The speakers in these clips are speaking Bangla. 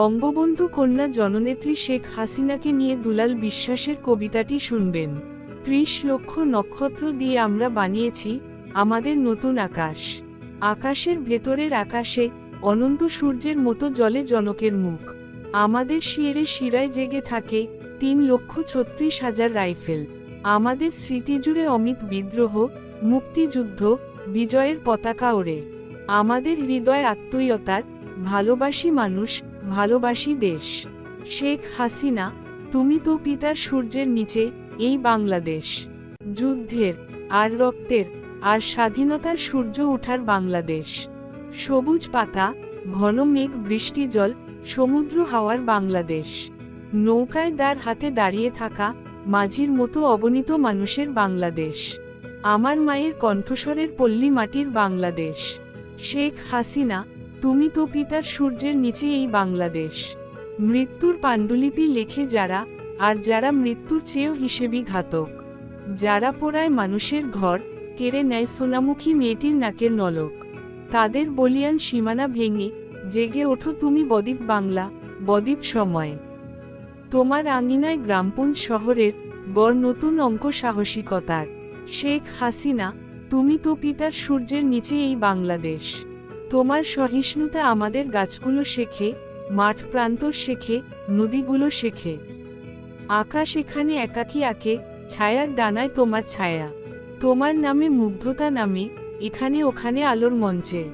বঙ্গবন্ধু কন্যা জননেত্রী শেখ হাসিনাকে নিয়ে দুলাল বিশ্বাসের কবিতাটি শুনবেন। ত্রিশ লক্ষ নক্ষত্র দিয়ে আমরা বানিয়েছি আমাদের নতুন আকাশ। আকাশের ভেতরের আকাশে অনন্ত সূর্যের মতো জলে জনকের মুখ। আমাদের শিরে শিরায় জেগে থাকে তিন লক্ষ ছত্রিশ হাজার রাইফেল। আমাদের স্মৃতিজুড়ে অমিত বিদ্রোহ, মুক্তিযুদ্ধ, বিজয়ের পতাকা ওড়ে। আমাদের হৃদয় আত্মীয়তার ভালোবাসি মানুষ ভালোবাসি দেশ। শেখ হাসিনা, তুমি তো পিতার সূর্যের নিচে, এই বাংলাদেশ। যুদ্ধের, আর রক্তের, আর স্বাধীনতার সূর্য ওঠার বাংলাদেশ। সবুজ পাতা, ঘন মেঘ, বৃষ্টি জল, সমুদ্র হাওয়ার বাংলাদেশ। নৌকায় দাঁড় হাতে দাঁড়িয়ে থাকা, মাঝির মতো অগণিত মানুষের বাংলাদেশ। আমার মায়ের কণ্ঠস্বরের পল্লী মাটির বাংলাদেশ। শেখ হাসিনা তুমি তো পিতার সূর্যের নিচে এই বাংলাদেশ। মৃত্যুর পাণ্ডুলিপি লেখে যারা, আর যারা মৃত্যুর চেয়েও হিসেবি ঘাতক। যারা পোড়ায় মানুষের ঘর, কেড়ে নেয় সোনামুখী মেয়েটির নাকের নলক। তাদের বলিয়ান সীমানা ভেঙে, জেগে ওঠো তুমি বদ্বীপ বাংলা, বদ্বীপ সময়। তোমার আঙিনায় গ্রামপুঞ্জ শহরের, গড় নতুন অঙ্ক সাহসিকতার। শেখ হাসিনা, তুমি তো পিতার সূর্যের নিচে এই বাংলাদেশ। তোমার সহিষ্ণুতা আমাদের গাছগুলো শেখে মাঠ প্রান্ত শেখে, নদীগুলো শেখে। আকাশ এখানে একাকী আঁকে, ছায়ার ডানায় তোমার ছায়া। তোমার নামে মুগ্ধতা নামে, এখানে ওখানে আলোর মঞ্চে।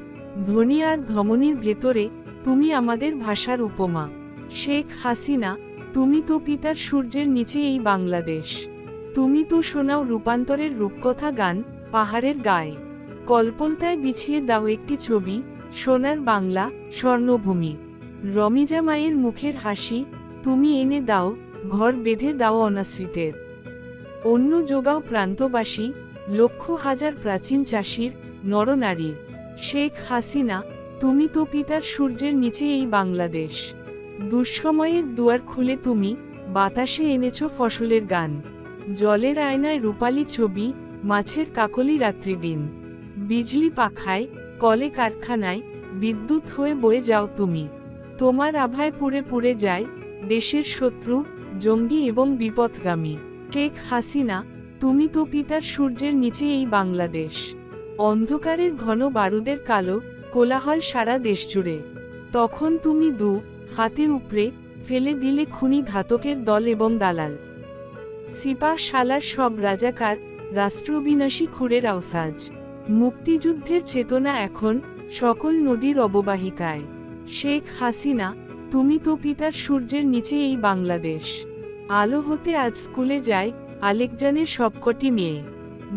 ধ্বনি আর ধমনির ভেতরে, তুমি আমাদের ভাষার উপমা। শেখ হাসিনা, তুমি তো পিতার সূর্যের নিচে এই বাংলাদেশ। তুমি তো শোনাও রূপান্তরের রূপকথা গান, পাহাড়ের গায়ে। কল্পলতায় বিছিয়ে দাও একটি ছবি, সোনার বাংলা, স্বর্ণভূমি। রমিজা মায়ের মুখের হাসি, তুমি এনে দাও, ঘর বেঁধে দাও অনাশ্রিতের। অন্য যোগাও প্রান্তবাসী, লক্ষ হাজার প্রাচীন চাষির, নরনারীর। শেখ হাসিনা, তুমি তো পিতার সূর্যের নিচে এই বাংলাদেশ। দুঃসময়ের দুয়ার খুলে তুমি, বাতাসে এনেছ ফসলের গান। জলের আয়নায় রূপালী ছবি, মাছের কাকলি রাত্রি দিন বিজলি পাখায়, কলে কারখানায়, বিদ্যুৎ হয়ে বয়ে যাও তুমি। তোমার আভায় পুড়ে পুড়ে যায়, দেশের শত্রু, জঙ্গি এবং বিপদগামী শেখ হাসিনা, তুমি তো পিতার সূর্যের নিচে এই বাংলাদেশ। অন্ধকারের ঘন বারুদের কালো, কোলাহল সারা দেশ জুড়ে তখন তুমি দু, হাতে উপরে, ফেলে দিলে খুনি ঘাতকের দল এবং দালাল। সিপাহ শালার সব রাজাকার, রাষ্ট্রবিনাশী খুরের আওসাজ। মুক্তিযুদ্ধের চেতনা এখন সকল নদীর অববাহিকায়। শেখ হাসিনা, তুমি তো পিতার সূর্যের নিচে এই বাংলাদেশ। আলো হতে আজ স্কুলে যায় আলেকজানের সবকটি মেয়ে।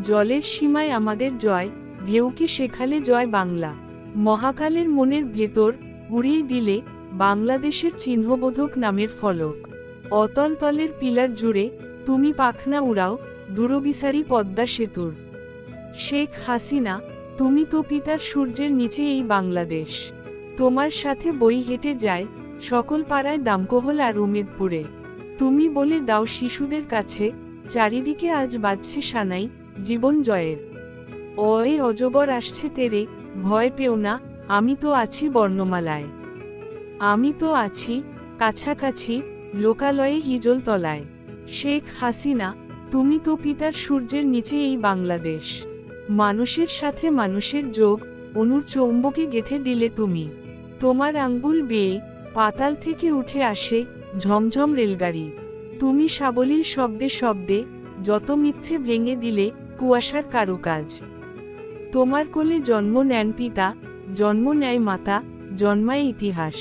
জলের সীমায় আমাদের জয় ঢেউকে শেখালে জয় বাংলা। মহাকালের মনের ভেতর উড়িয়ে দিলে বাংলাদেশের চিহ্নবোধক নামের ফলক। অতল তলের পিলার জুড়ে তুমি পাখনা উড়াও, দূরবিসারী পদ্মা সেতুর। শেখ হাসিনা, তুমি তো পিতার সূর্যের নিচে এই বাংলাদেশ। তোমার সাথে বই হেঁটে যায় সকল পাড়ায় দামকোহল আর উমেদপুরে। তুমি বলে দাও শিশুদের কাছে, চারিদিকে আজ বাজছে সানাই, জীবন জয়ের। ওয়ে অজগর আসছে তেরে, ভয় পেও না, আমি তো আছি বর্ণমালায়। আমি তো আছি, কাছাকাছি, লোকালয়ে হিজল তলায়। শেখ হাসিনা, তুমি তো পিতার সূর্যের নিচে এই বাংলাদেশ। মানুষের সাথে মানুষের যোগ, অনুর চৌম্বকে গেথে দিলে তুমি। তোমার আঙ্গুল বেয়ে, পাতাল থেকে উঠে আসে ঝমঝম রেলগাড়ি। তুমি সাবলীল শব্দে শব্দে, যত মিথ্যে ভেঙে দিলে কুয়াশার কারুকাজ। তোমার কোলে জন্ম নেন পিতা, জন্ম নেয় মাতা, জন্মায় ইতিহাস।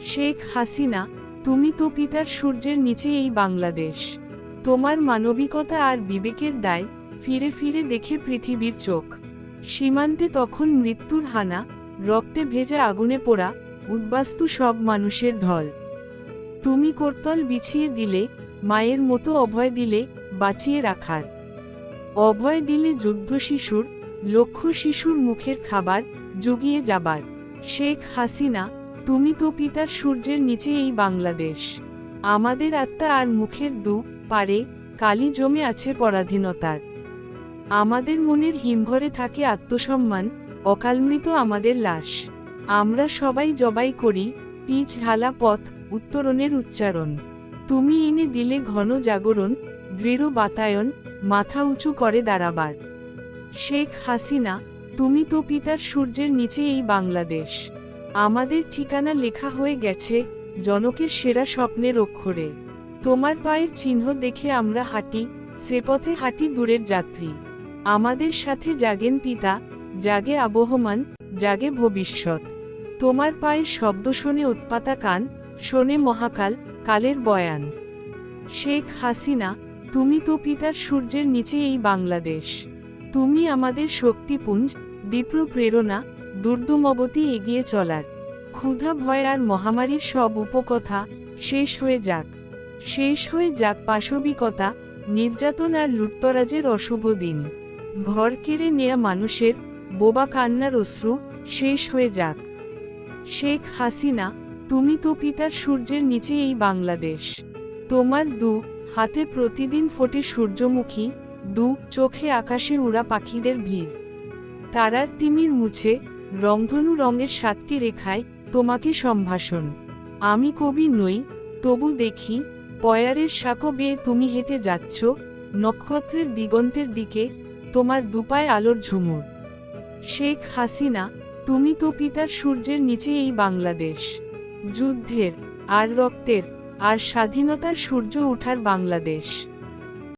শেখ হাসিনা, তুমি তো পিতার সূর্যের নিচে এই বাংলাদেশ। তোমার মানবিকতা আর বিবেকের দায় ফিরে ফিরে দেখে পৃথিবীর চোখ। সীমান্তে তখন মৃত্যুর হানা, রক্তে ভেজা আগুনে পোড়া, উদ্বাস্তু সব মানুষের ঢল। তুমি করতল বিছিয়ে দিলে, মায়ের মতো অভয় দিলে, বাঁচিয়ে রাখার। অভয় দিলে যুদ্ধ শিশুর, লক্ষ শিশুর মুখের খাবার, জুগিয়ে যাবার। শেখ হাসিনা, তুমি তো পিতার সূর্যের নিচে এই বাংলাদেশ। আমাদের আত্মা আর মুখের দু, পারে, কালি জমে আছে পরাধীনতার। আমাদের মনের হিমঘরে থাকে আত্মসম্মান, অকালমৃত আমাদের লাশ। আমরা সবাই জবাই করি, পিচ ঢালা পথ, উত্তরণের উচ্চারণ। তুমি এনে দিলে ঘন জাগরণ, দৃঢ় বাতায়ন, মাথা উঁচু করে দাঁড়াবার। শেখ হাসিনা, তুমি তো পিতার সূর্যের নিচে এই বাংলাদেশ। আমাদের ঠিকানা লেখা হয়ে গেছে, জনকের সেরা স্বপ্নের অক্ষরে। তোমার পায়ের চিহ্ন দেখে আমরা হাঁটি, সে পথে হাঁটি দূরের যাত্রী। আমাদের সাথে জাগেন পিতা, জাগে আবহমান, জাগে ভবিষ্যৎ। তোমার পায়ের শব্দ শোনে উৎপাতা কান, শোনে মহাকাল, কালের বয়ান। শেখ হাসিনা, তুমি তো পিতার সূর্যের নিচে এই বাংলাদেশ। তুমি আমাদের শক্তিপুঞ্জ, দীপ্র প্রেরণা, দুর্দমবতী এগিয়ে চলার। ক্ষুধা, ভয় আর মহামারীর সব উপকথা শেষ হয়ে যাক। শেষ হয়ে যাক পাশবিকতা, নির্যাতন আর লুটতরাজের অশুভ দিন। ঘর কেড়ে নেয়া মানুষের বোবা কান্নার অশ্রু শেষ হয়ে যাক। শেখ হাসিনা, তুমি তো পিতার সূর্যের নিচে এই বাংলাদেশ। তোমার দু হাতে প্রতিদিন ফোটে সূর্যমুখী, দু চোখে আকাশে উড়া পাখিদের ভিড়। তারার তিমির মুছে রংধনু রঙের সাতটি রেখায় তোমাকে সম্ভাষণ। আমি কবি নই, তবু দেখি পয়ারের শাকো বেয়ে তুমি হেঁটে যাচ্ছ, নক্ষত্রের দিগন্তের দিকে তোমার দুপায় আলোর ঝুমুর। শেখ হাসিনা, তুমি তো পিতার সূর্যের নিচে এই বাংলাদেশ। যুদ্ধের, আর রক্তের, আর স্বাধীনতার সূর্য ওঠার বাংলাদেশ।